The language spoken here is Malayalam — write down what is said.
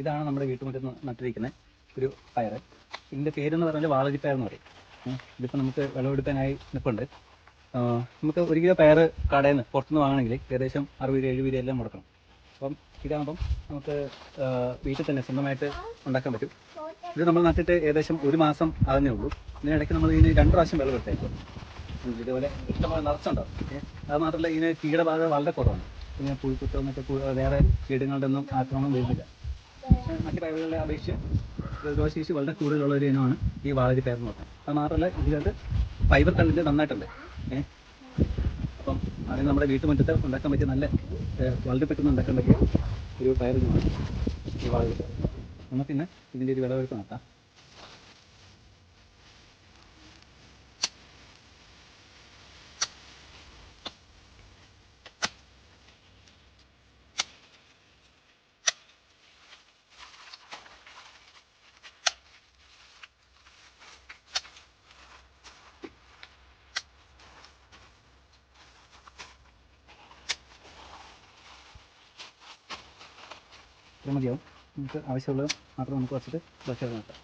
ഇതാണ് നമ്മുടെ വീട്ടുമുറ്റത്ത് നട്ടിരിക്കുന്ന ഒരു പയർ ഇതിന്റെ പേരെന്ന് പറഞ്ഞാൽ വാളരിപ്പയർ എന്ന് പറയും. ഇതിപ്പോൾ നമുക്ക് വിളവെടുക്കാനായി നിൽപ്പുണ്ട് നമുക്ക് ഒരു കിലോ പയർ കടയിൽ നിന്ന് പുറത്തുനിന്ന് വാങ്ങണമെങ്കിൽ ഏകദേശം അറുപത് രൂപ എഴുപത് രൂപ എല്ലാം മുടക്കണം അപ്പം ഇതാകുമ്പം നമുക്ക് വീട്ടിൽ തന്നെ സ്വന്തമായിട്ട് ഉണ്ടാക്കാൻ പറ്റും. ഇത് നമ്മൾ നട്ടിട്ട് ഏകദേശം ഒരു മാസം ആകുന്നേ ഉള്ളൂ. ഇതിനിടയ്ക്ക് നമ്മൾ ഇതിന് രണ്ട് പ്രാവശ്യം വെള്ളം എടുത്തേക്കും ഇതുപോലെ ഇഷ്ടംപോലെ നിറച്ചുണ്ടാവും അത് മാത്രമല്ല ഇതിന് കീടബാധ വളരെ കുറവാണ്. പിന്നെ പുഴുക്കുറ്റം മറ്റേ വേറെ കീടങ്ങളുടെ ഒന്നും ആക്രമണം വരുന്നില്ല. മറ്റു പയറുകളെ അപേക്ഷിച്ച് രോഗശേഷി വളരെ കൂടുതലുള്ള ഒരു ഇനമാണ് ഈ വാളരി പയർ എന്ന് പറഞ്ഞാൽ അത് മാത്രമല്ല ഇതിനകത്ത് ഫൈബർ കണ്ടന്റ് നന്നായിട്ടുണ്ട്. ഏഹ് അപ്പം അതിന് നമ്മുടെ വീട്ടുമുറ്റത്ത് ഉണ്ടാക്കാൻ പറ്റിയ നല്ല വളരെ പെട്ടെന്ന് ഉണ്ടാക്കാൻ പറ്റിയ ഒരു പയർ ഇനമാണ് ഈ വാളരി. നമുക്ക് ഇന്ന് ഇതിന്റെ ഒരു വിളവെടുപ്പ് നടത്താം. ഇത് മതിയാവും നമുക്ക് ആവശ്യമുള്ളത് മാത്രം നമുക്ക് വച്ചിട്ട് ദോശ നടത്താം.